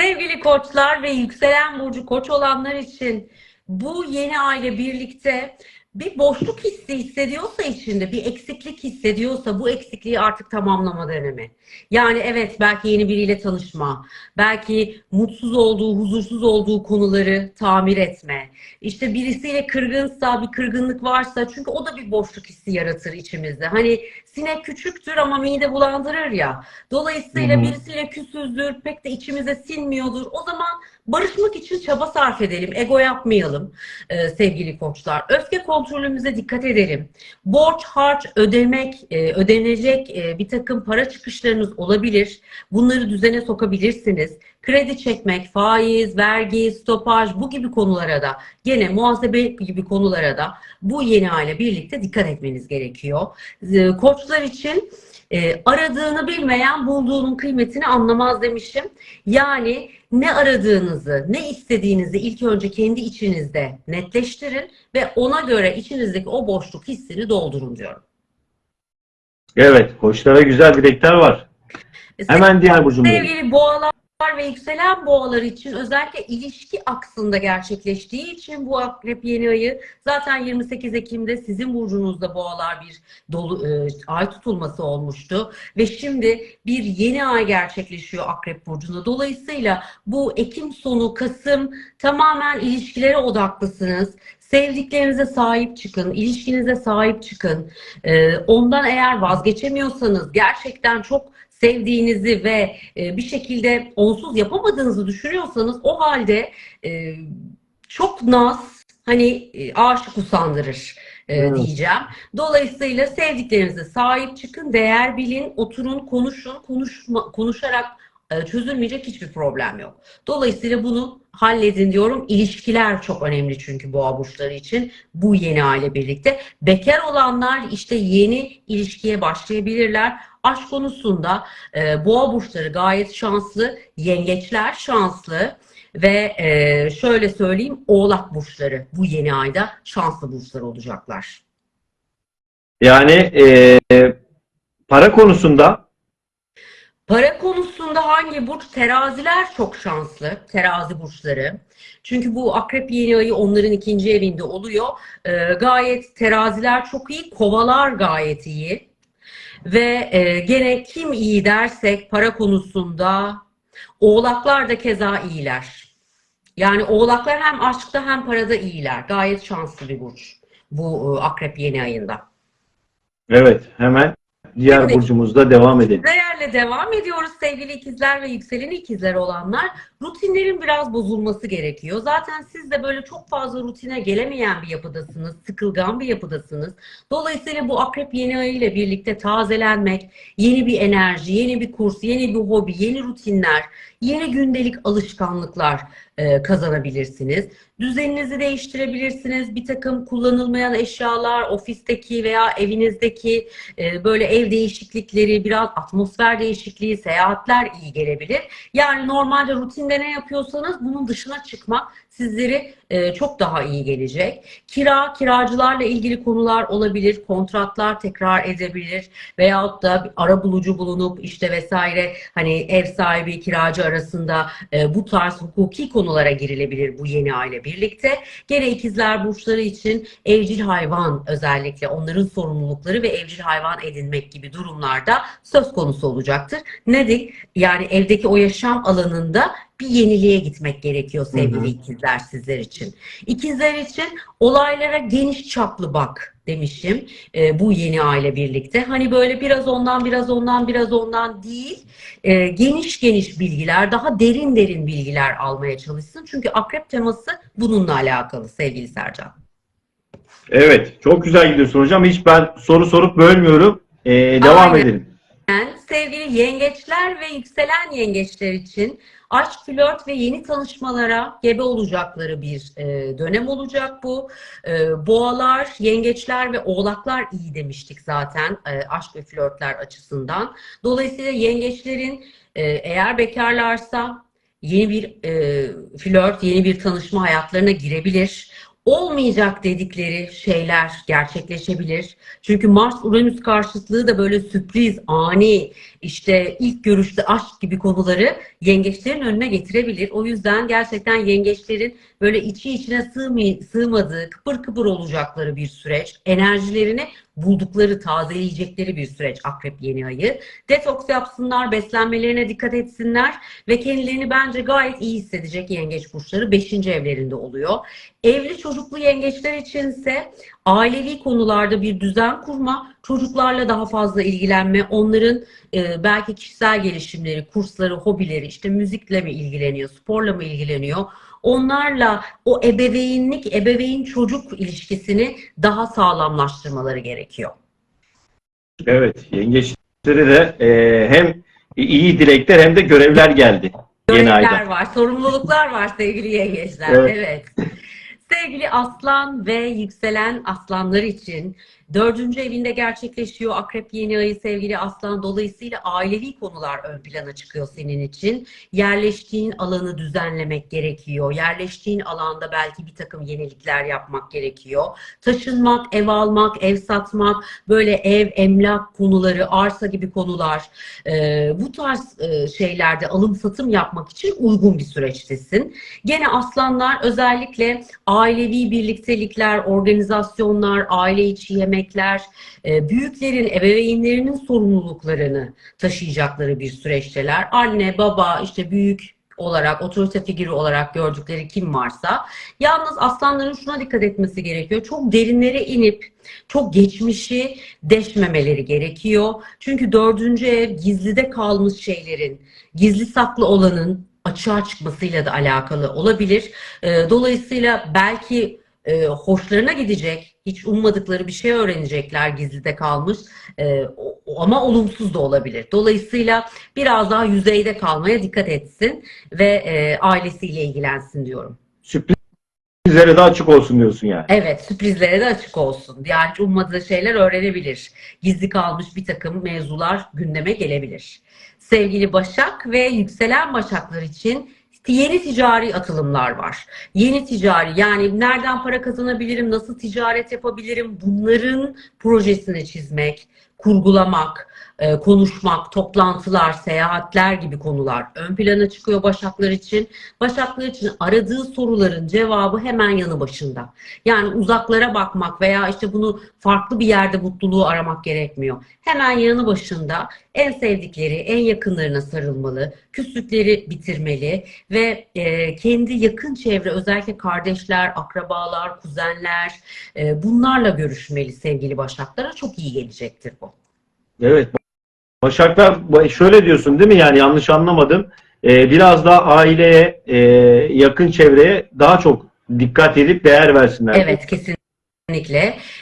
Sevgili koçlar ve yükselen burcu koç olanlar için bu yeni aile birlikte bir boşluk hissi hissediyorsa içinde, bir eksiklik hissediyorsa bu eksikliği artık tamamlama dönemi. Yani evet belki yeni biriyle tanışma, belki mutsuz olduğu, huzursuz olduğu konuları tamir etme. İşte birisiyle kırgınsa, bir kırgınlık varsa çünkü o da bir boşluk hissi yaratır içimizde. Hani sinek küçüktür ama mide bulandırır ya. Dolayısıyla Hı hı. birisiyle küsüzdür, pek de içimize sinmiyordur. O zaman barışmak için çaba sarf edelim, ego yapmayalım e, sevgili koçlar. Öfke kontrolümüze dikkat edelim. Borç, harç ödemek, e, ödenecek e, bir takım para çıkışlarınız olabilir. Bunları düzene sokabilirsiniz. Kredi çekmek, faiz, vergi, stopaj bu gibi konulara da gene muhasebe gibi konulara da bu yeni aile birlikte dikkat etmeniz gerekiyor. E, Koçlar için e, aradığını bilmeyen bulduğunun kıymetini anlamaz demişim. Yani ne aradığınızı, ne istediğinizi ilk önce kendi içinizde netleştirin ve ona göre içinizdeki o boşluk hissini doldurun diyorum. Evet, koçlara güzel dilekler var. Hemen diğer burcumuz. Sevgili boğalar ve yükselen boğalar için özellikle ilişki aksında gerçekleştiği için bu akrep yeni ayı zaten 28 Ekim'de sizin burcunuzda boğalar bir dolu e, ay tutulması olmuştu ve şimdi bir yeni ay gerçekleşiyor akrep burcunda. Dolayısıyla bu Ekim sonu Kasım tamamen ilişkilere odaklısınız. Sevdiklerinize sahip çıkın, ilişkinize sahip çıkın. Ee, ondan eğer vazgeçemiyorsanız, gerçekten çok sevdiğinizi ve e, bir şekilde onsuz yapamadığınızı düşünüyorsanız o halde e, çok naz, hani e, aşık usandırır e, Evet. diyeceğim. Dolayısıyla sevdiklerinize sahip çıkın, değer bilin, oturun, konuşun, konuşma, konuşarak e, çözülmeyecek hiçbir problem yok. Dolayısıyla bunu halledin diyorum. İlişkiler çok önemli çünkü boğa burçları için bu yeni aile birlikte. Bekar olanlar işte yeni ilişkiye başlayabilirler. Aşk konusunda e, boğa burçları gayet şanslı, yengeçler şanslı ve e, şöyle söyleyeyim oğlak burçları bu yeni ayda şanslı burçlar olacaklar. Yani e, para konusunda Para konusunda hangi burç? Teraziler çok şanslı. Terazi burçları. Çünkü bu akrep yeni ayı onların ikinci evinde oluyor. Ee, gayet teraziler çok iyi. Kovalar gayet iyi. Ve e, gene kim iyi dersek para konusunda oğlaklar da keza iyiler. Yani oğlaklar hem aşkta hem parada iyiler. Gayet şanslı bir burç. Bu e, akrep yeni ayında. evet hemen diğer Şimdi- burcumuzda devam edelim. İkizlerle devam ediyoruz sevgili ikizler ve yükselen ikizler olanlar. Rutinlerin biraz bozulması gerekiyor. Zaten siz de böyle çok fazla rutine gelemeyen bir yapıdasınız. Sıkılgan bir yapıdasınız. Dolayısıyla bu akrep yeni ayı ile birlikte tazelenmek, yeni bir enerji, yeni bir kurs, yeni bir hobi, yeni rutinler, yeni gündelik alışkanlıklar e, kazanabilirsiniz. Düzeninizi değiştirebilirsiniz. Bir takım kullanılmayan eşyalar, ofisteki veya evinizdeki e, böyle ev değişiklikleri, biraz atmosfer değişikliği, seyahatler iyi gelebilir. Yani normalde rutinde ne yapıyorsanız bunun dışına çıkmak sizleri e, çok daha iyi gelecek. Kira, kiracılarla ilgili konular olabilir, kontratlar tekrar edebilir veyahut da bir ara bulucu bulunup işte vesaire hani ev sahibi kiracı arasında e, bu tarz hukuki konulara girilebilir bu yeni aile birlikte. Gene ikizler burçları için evcil hayvan özellikle onların sorumlulukları ve evcil hayvan edinmek gibi durumlarda söz konusu olacaktır. Nedir? Yani evdeki o yaşam alanında bir yeniliğe gitmek gerekiyor sevgili Hı hı. ikizler sizler için. İkizler için olaylara geniş çaplı bak demişim e, bu yeni aile birlikte. Hani böyle biraz ondan biraz ondan biraz ondan değil e, geniş geniş bilgiler daha derin derin bilgiler almaya çalışsın. Çünkü akrep teması bununla alakalı sevgili Sercan. Evet, çok güzel gidiyorsun hocam. Hiç ben soru sorup bölmüyorum. E, devam Aynen. edelim. Sevgili yengeçler ve yükselen yengeçler için aşk, flört ve yeni tanışmalara gebe olacakları bir e, dönem olacak bu. E, boğalar, yengeçler ve oğlaklar iyi demiştik zaten e, aşk ve flörtler açısından. Dolayısıyla yengeçlerin e, eğer bekarlarsa yeni bir e, flört, yeni bir tanışma hayatlarına girebilir. Olmayacak dedikleri şeyler gerçekleşebilir. Çünkü Mars-Uranüs karşıtlığı da böyle sürpriz, ani işte ilk görüşte aşk gibi konuları yengeçlerin önüne getirebilir. O yüzden gerçekten yengeçlerin böyle içi içine sığmay- sığmadığı, kıpır kıpır olacakları bir süreç, enerjilerini buldukları, tazeleyecekleri bir süreç akrep yeni ayı. Detoks yapsınlar, beslenmelerine dikkat etsinler ve kendilerini bence gayet iyi hissedecek yengeç burçları 5. evlerinde oluyor. Evli çocuklu yengeçler içinse ailevi konularda bir düzen kurma, çocuklarla daha fazla ilgilenme, onların e, belki kişisel gelişimleri, kursları, hobileri, işte müzikle mi ilgileniyor, sporla mı ilgileniyor? Onlarla o ebeveynlik, ebeveyn çocuk ilişkisini daha sağlamlaştırmaları gerekiyor. Evet, yengeçlere de e, hem iyi dilekler hem de görevler geldi Görevler var, sorumluluklar var sevgili yengeçler. Evet. Evet. Sevgili aslan ve yükselen aslanlar için dördüncü evinde gerçekleşiyor akrep yeni ayı sevgili aslan. Dolayısıyla ailevi konular ön plana çıkıyor senin için. Yerleştiğin alanı düzenlemek gerekiyor. Yerleştiğin alanda belki bir takım yenilikler yapmak gerekiyor. Taşınmak, ev almak, ev satmak, böyle ev, emlak konuları, arsa gibi konular e, bu tarz e, şeylerde alım satım yapmak için uygun bir süreçtesin. Gene aslanlar özellikle ailevi birliktelikler, organizasyonlar, aile içi yemekler, e, büyüklerin, ebeveynlerinin sorumluluklarını taşıyacakları bir süreçteler. Anne, baba, işte büyük olarak, otorite figürü olarak gördükleri kim varsa. Yalnız aslanların şuna dikkat etmesi gerekiyor. Çok derinlere inip çok geçmişi deşmemeleri gerekiyor. Çünkü dördüncü ev gizlide kalmış şeylerin, gizli saklı olanın açığa çıkmasıyla da alakalı olabilir. E, Dolayısıyla belki e, hoşlarına gidecek, hiç ummadıkları bir şey öğrenecekler gizlide kalmış E, ama olumsuz da olabilir. Dolayısıyla biraz daha yüzeyde kalmaya dikkat etsin ve e, ailesiyle ilgilensin diyorum. Sürprizlere de açık olsun diyorsun yani. Evet, sürprizlere de açık olsun. Yani ummadığı şeyler öğrenebilir. Gizli kalmış bir takım mevzular gündeme gelebilir. Sevgili Başak ve yükselen Başaklar için yeni ticari atılımlar var. Yeni ticari yani nereden para kazanabilirim, nasıl ticaret yapabilirim bunların projesini çizmek, kurgulamak, e, konuşmak, toplantılar, seyahatler gibi konular ön plana çıkıyor Başaklar için. Başaklar için aradığı soruların cevabı hemen yanı başında. Yani uzaklara bakmak veya işte bunu farklı bir yerde mutluluğu aramak gerekmiyor. Hemen yanı başında en sevdikleri, en yakınlarına sarılmalı, küslükleri bitirmeli ve e, kendi yakın çevre, özellikle kardeşler, akrabalar, kuzenler e, bunlarla görüşmeli sevgili Başaklara. Çok iyi gelecektir bu. Evet. Başaklar şöyle diyorsun değil mi? Yani yanlış anlamadım. Ee, biraz da aileye, e, yakın çevreye daha çok dikkat edip değer versinler. Evet kesinlikle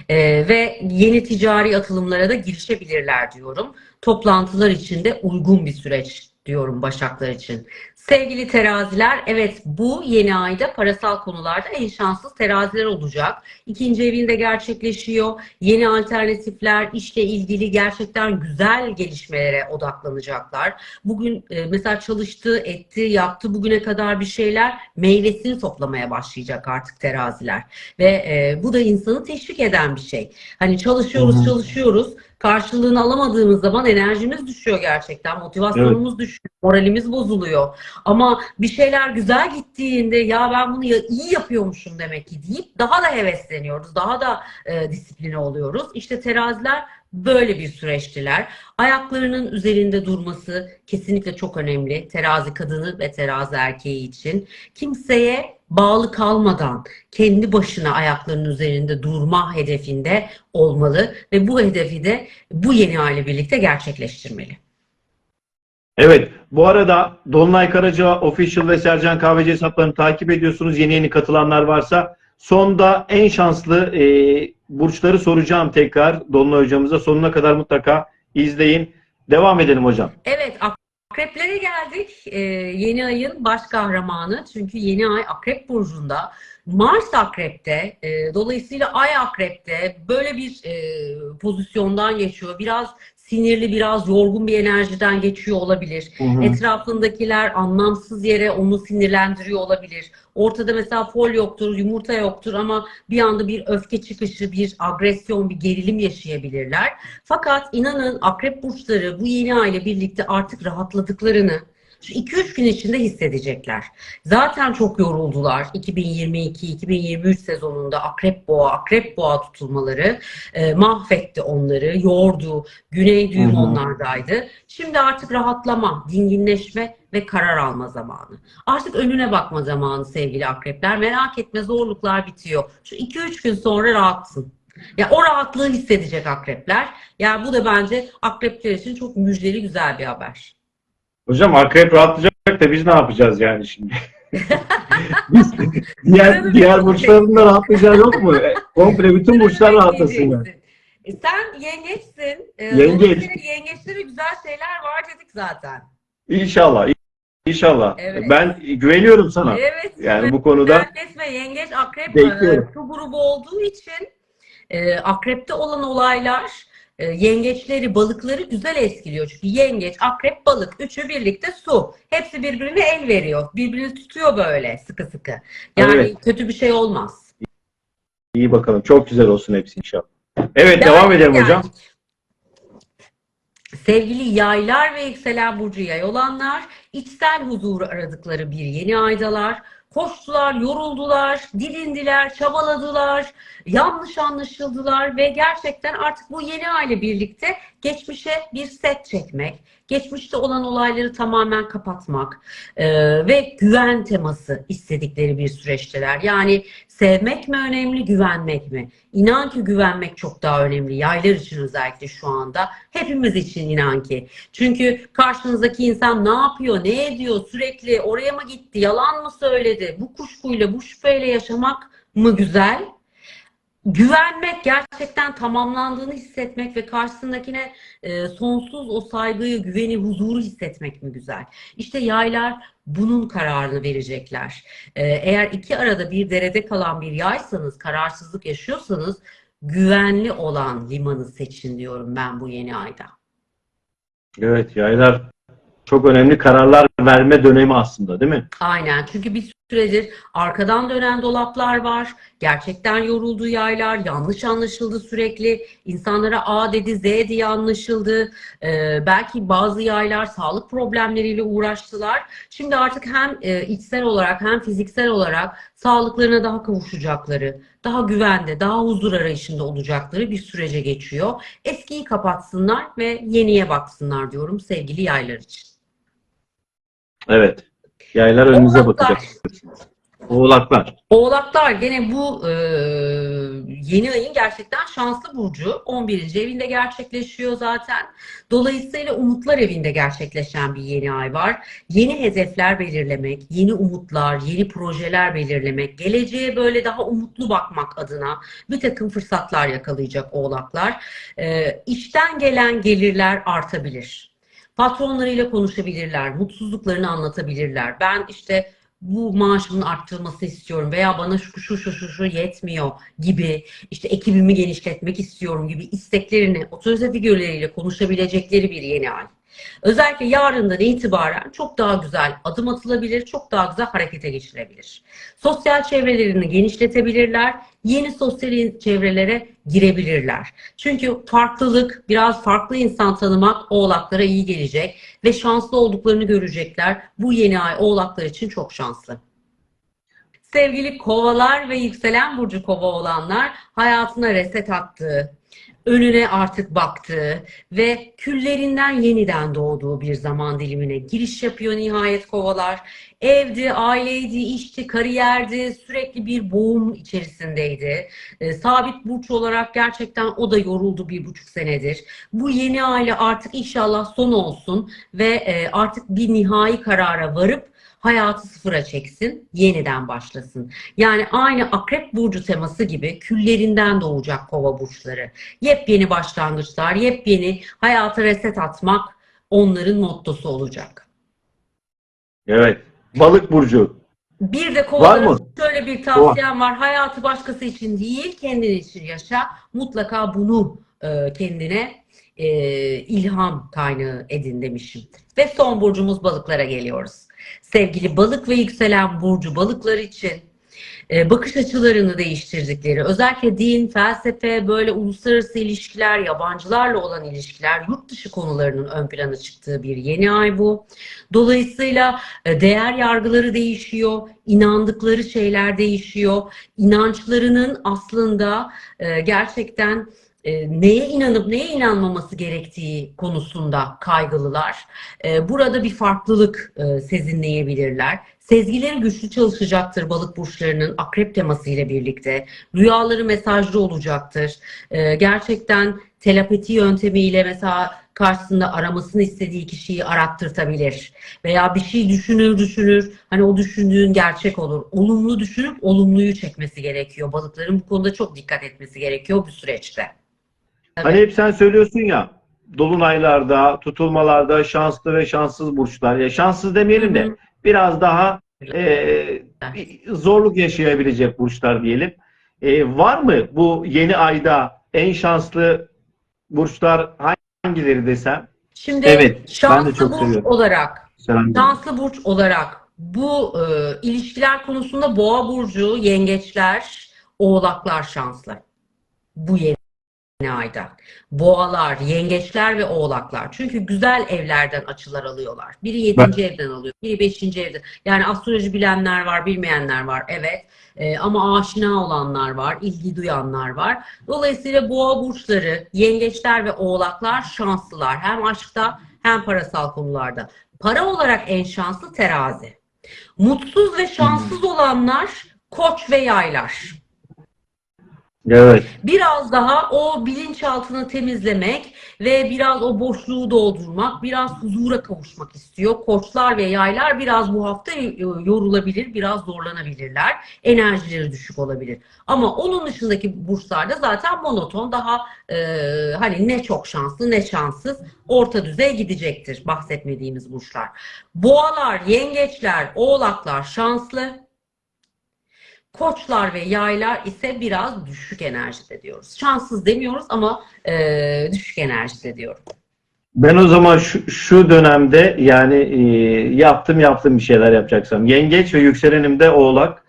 Ee, ve yeni ticari atılımlara da girişebilirler diyorum. Toplantılar için de uygun bir süreç diyorum Başaklar için. Sevgili teraziler, evet bu yeni ayda parasal konularda en şanssız teraziler olacak. İkinci evinde gerçekleşiyor. Yeni alternatifler, işle ilgili gerçekten güzel gelişmelere odaklanacaklar. Bugün e, mesela çalıştı, etti, yaptı bugüne kadar bir şeyler meyvesini toplamaya başlayacak artık teraziler. Ve e, bu da insanı teşvik eden bir şey. Hani çalışıyoruz, çalışıyoruz. Karşılığını alamadığımız zaman enerjimiz düşüyor gerçekten. Motivasyonumuz düşüyor, moralimiz bozuluyor. Ama bir şeyler güzel gittiğinde ya ben bunu iyi yapıyormuşum demek ki deyip daha da hevesleniyoruz. Daha da e, disipline oluyoruz. İşte teraziler böyle bir süreçtiler. Ayaklarının üzerinde durması kesinlikle çok önemli. Terazi kadını ve terazi erkeği için. Kimseye bağlı kalmadan kendi başına ayaklarının üzerinde durma hedefinde olmalı ve bu hedefi de bu yeni aile birlikte gerçekleştirmeli. Evet. Bu arada Dolunay Karaca Official ve Sercan Kahveci hesaplarını takip ediyorsunuz. Yeni yeni katılanlar varsa. Sonda en şanslı e, burçları soracağım tekrar Dolunay hocamıza. Sonuna kadar mutlaka izleyin. Devam edelim hocam. Evet, akreplere geldik. Ee, yeni ayın baş kahramanı. Çünkü yeni ay akrep burcunda. Mars akrepte. e, dolayısıyla ay akrepte. Böyle bir e, pozisyondan geçiyor. Biraz sinirli, biraz yorgun bir enerjiden geçiyor olabilir. Hı hı. Etrafındakiler anlamsız yere onu sinirlendiriyor olabilir. Ortada mesela fol yoktur, yumurta yoktur ama bir anda bir öfke çıkışı, bir agresyon, bir gerilim yaşayabilirler. Fakat inanın akrep burçları bu yeni ay ile birlikte artık rahatladıklarını 2-3 gün içinde hissedecekler. Zaten çok yoruldular 2022-2023 sezonunda akrep boğa, akrep boğa tutulmaları e, mahvetti onları, yordu, güney düğüm Hı hı. onlardaydı. Şimdi artık rahatlama, dinginleşme ve karar alma zamanı. Artık önüne bakma zamanı sevgili akrepler. Merak etme zorluklar bitiyor. Şu 2-3 gün sonra rahatsın. Ya o rahatlığı hissedecek akrepler. Yani bu da bence akrepler için çok müjdeli güzel bir haber. Hocam akrep rahatlayacak da biz ne yapacağız yani şimdi? biz diğer diğer burçların da rahatlayacağı yok mu? E, Komple bütün burçlar rahatlasın yani. Yengeçsin. E, sen yengeçsin. E, Yengeç. Yengeçlere güzel şeyler var dedik zaten. İnşallah. İnşallah. Evet. Ben güveniyorum sana. Evet. Yani bu konuda etme yengeç akrep Bekliyorum. e, su grubu olduğu için e, akrepte olan olaylar yengeçleri, balıkları güzel etkiliyor. Çünkü yengeç, akrep, balık üçü birlikte su. Hepsi birbirine el veriyor. Birbirini tutuyor böyle sıkı sıkı. Yani Evet. kötü bir şey olmaz. iyi bakalım. Çok güzel olsun hepsi inşallah. Evet devam Yaylar edelim geldik. hocam. Sevgili yaylar ve yükselen burcu yay olanlar içsel huzuru aradıkları bir yeni aydalar. Koştular, yoruldular, didindiler, çabaladılar, yanlış anlaşıldılar ve gerçekten artık bu yeni ay ile birlikte geçmişe bir set çekmek, geçmişte olan olayları tamamen kapatmak e, ve güven teması istedikleri bir süreçteler. Yani sevmek mi önemli, güvenmek mi? İnan ki güvenmek çok daha önemli. Yaylar için özellikle şu anda. Hepimiz için inan ki. Çünkü karşınızdaki insan ne yapıyor, ne ediyor, sürekli oraya mı gitti, yalan mı söyledi? Bu kuşkuyla, bu şüpheyle yaşamak mı güzel? Güvenmek, gerçekten tamamlandığını hissetmek ve karşısındakine e, sonsuz o saygıyı, güveni, huzuru hissetmek mi güzel? İşte yaylar bunun kararını verecekler. E, eğer iki arada bir derede kalan bir yaysanız, kararsızlık yaşıyorsanız güvenli olan limanı seçin diyorum ben bu yeni ayda. Evet yaylar çok önemli kararlar verme dönemi aslında değil mi? Aynen çünkü bir süredir arkadan dönen dolaplar var. Gerçekten yoruldu yaylar. Yanlış anlaşıldı sürekli. İnsanlara A dedi Z diye anlaşıldı. Ee, belki bazı yaylar sağlık problemleriyle uğraştılar. Şimdi artık hem e, içsel olarak hem fiziksel olarak sağlıklarına daha kavuşacakları, daha güvende, daha huzur arayışında olacakları bir sürece geçiyor. Eskiyi kapatsınlar ve yeniye baksınlar diyorum sevgili yaylar için. Evet. Yaylar önünüze Oğlaklar. bakacak. Oğlaklar. Oğlaklar gene bu e, yeni ayın gerçekten şanslı burcu. 11. evinde gerçekleşiyor zaten. Dolayısıyla umutlar evinde gerçekleşen bir yeni ay var. Yeni hedefler belirlemek, yeni umutlar, yeni projeler belirlemek, geleceğe böyle daha umutlu bakmak adına bir takım fırsatlar yakalayacak oğlaklar. E, işten gelen gelirler artabilir. Patronlarıyla konuşabilirler, mutsuzluklarını anlatabilirler. Ben işte bu maaşımın arttırılması istiyorum veya bana şu şu şu şu, şu yetmiyor gibi işte ekibimi genişletmek istiyorum gibi isteklerini otorite figürleriyle konuşabilecekleri bir yeni ay. Özellikle yarından itibaren çok daha güzel adım atılabilir, çok daha güzel harekete geçirebilir. Sosyal çevrelerini genişletebilirler, yeni sosyal çevrelere girebilirler. Çünkü farklılık, biraz farklı insan tanımak oğlaklara iyi gelecek ve şanslı olduklarını görecekler. Bu yeni ay oğlaklar için çok şanslı. Sevgili kovalar ve yükselen burcu kova olanlar hayatına reset attığı, önüne artık baktığı ve küllerinden yeniden doğduğu bir zaman dilimine giriş yapıyor nihayet kovalar. Evdi, aileydi, işti, kariyerdi, sürekli bir boğum içerisindeydi. E, sabit burç olarak gerçekten o da yoruldu bir buçuk senedir. Bu yeni aile artık inşallah son olsun ve e, artık bir nihai karara varıp hayatı sıfıra çeksin, yeniden başlasın. Yani aynı akrep burcu teması gibi küllerinden doğacak kova burçları. Yepyeni başlangıçlar, yepyeni hayata reset atmak onların mottosu olacak. Evet. Balık burcu. Bir de kovalara şöyle bir tavsiyem var. Hayatı başkası için değil, kendin için yaşa. Mutlaka bunu e, kendine e, ilham kaynağı edin demişim. Ve son burcumuz balıklara geliyoruz. Sevgili balık ve yükselen burcu balıklar için e, bakış açılarını değiştirdikleri, özellikle din, felsefe, böyle uluslararası ilişkiler, yabancılarla olan ilişkiler, yurt dışı konularının ön plana çıktığı bir yeni ay bu. Dolayısıyla e, değer yargıları değişiyor, inandıkları şeyler değişiyor, inançlarının aslında e, gerçekten e, neye inanıp neye inanmaması gerektiği konusunda kaygılılar. E, Burada bir farklılık e, sezinleyebilirler. Sezgileri güçlü çalışacaktır balık burçlarının akrep teması ile birlikte. Rüyaları mesajlı olacaktır. E, Gerçekten telepati yöntemiyle mesela karşısında aramasını istediği kişiyi arattırtabilir. Veya bir şey düşünür düşünür. Hani o düşündüğün gerçek olur. Olumlu düşünüp olumluyu çekmesi gerekiyor. Balıkların bu konuda çok dikkat etmesi gerekiyor bu süreçte. Hani hep sen söylüyorsun ya dolunaylarda, tutulmalarda şanslı ve şanssız burçlar. Ya şanssız demeyelim de Hı hı. Biraz daha e, zorluk yaşayabilecek burçlar diyelim. E, var mı bu yeni ayda en şanslı burçlar hangileri desem? Şimdi Evet, ben de şanslı çok burç seviyorum. olarak, Selam. şanslı burç olarak bu e, ilişkiler konusunda boğa burcu, yengeçler, oğlaklar şanslı. Bu yeni ayda. Boğalar, yengeçler ve oğlaklar. Çünkü güzel evlerden açılar alıyorlar. Biri yedinci evden alıyor, biri beşinci evden. Yani astroloji bilenler var, bilmeyenler var. Evet. E, ama aşina olanlar var, ilgi duyanlar var. Dolayısıyla boğa burçları, yengeçler ve oğlaklar şanslılar. Hem aşkta hem parasal konularda. Para olarak en şanslı terazi. Mutsuz ve şanssız olanlar koç ve yaylar. Evet. Biraz daha o bilinçaltını temizlemek ve biraz o boşluğu doldurmak, biraz huzura kavuşmak istiyor. Koçlar ve yaylar biraz bu hafta e, yorulabilir, biraz zorlanabilirler. Enerjileri düşük olabilir. Ama onun dışındaki burçlarda zaten monoton, daha e, hani ne çok şanslı ne şanssız orta düzey gidecektir bahsetmediğimiz burçlar. Boğalar, yengeçler, oğlaklar şanslı. Koçlar ve yaylar ise biraz düşük enerjide diyoruz. Şanssız demiyoruz ama e, düşük enerjide diyorum. Ben o zaman şu, şu dönemde yani e, yaptım yaptım bir şeyler yapacaksam. Yengeç ve yükselenimde oğlak.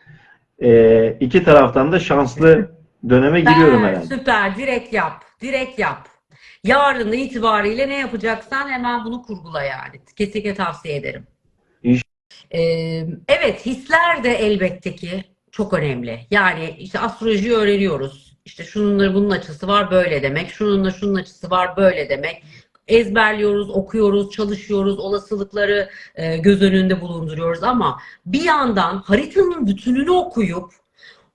E, iki taraftan da şanslı döneme giriyorum herhalde. süper. Direkt yap. Direkt yap. Yarın itibariyle ne yapacaksan hemen bunu kurgula yani. Kesinlikle tavsiye ederim. İş- Ee, evet hisler de elbette ki çok önemli. Yani işte astrolojiyi öğreniyoruz. İşte şununla bunun açısı var böyle demek. Şununla şunun açısı var böyle demek. Ezberliyoruz, okuyoruz, çalışıyoruz, olasılıkları e, göz önünde bulunduruyoruz ama bir yandan haritanın bütününü okuyup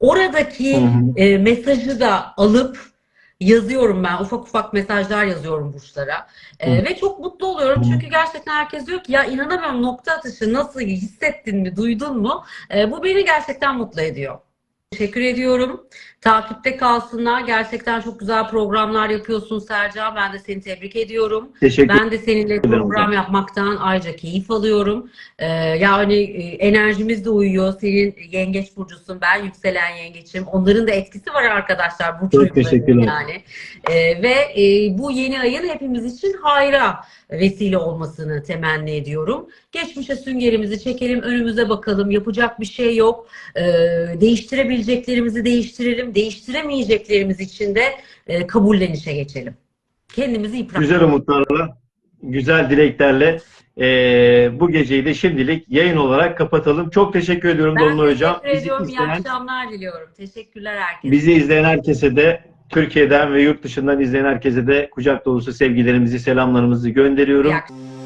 oradaki Hı hı. e, mesajı da alıp yazıyorum ben. Ufak ufak mesajlar yazıyorum burçlara. E, Hı. ve çok mutlu oluyorum. Hı. Çünkü gerçekten herkes diyor ki ya inanamıyorum nokta atışı nasıl hissettin mi, duydun mu? E, bu beni gerçekten mutlu ediyor. Teşekkür ediyorum. Takipte kalsınlar. Gerçekten çok güzel programlar yapıyorsun Sercan. Ben de seni tebrik ediyorum. Teşekkür Ben de seninle program yapmaktan ayrıca keyif alıyorum. Ee, yani e, enerjimiz de uyuyor. Senin yengeç burcusun, ben yükselen yengeçim. Onların da etkisi var arkadaşlar burç Çok teşekkürler. yani. Ee, ve e, bu yeni ayın hepimiz için hayra vesile olmasını temenni ediyorum. Geçmişe süngerimizi çekelim, önümüze bakalım. Yapacak bir şey yok. Ee, değiştirebileceklerimizi değiştirelim. Değiştiremeyeceklerimiz için de e, kabullenişe geçelim. Kendimizi yıpratmayalım. Güzel umutlarla, güzel dileklerle e, bu geceyi de şimdilik yayın olarak kapatalım. Çok teşekkür ediyorum Ben Dolunay Hocam. teşekkür Bizi ediyorum. İyi izleyen, akşamlar diliyorum. Teşekkürler herkese. bizi izleyen herkese de Türkiye'den ve yurt dışından izleyen herkese de kucak dolusu sevgilerimizi, selamlarımızı gönderiyorum. İyi akşamlar.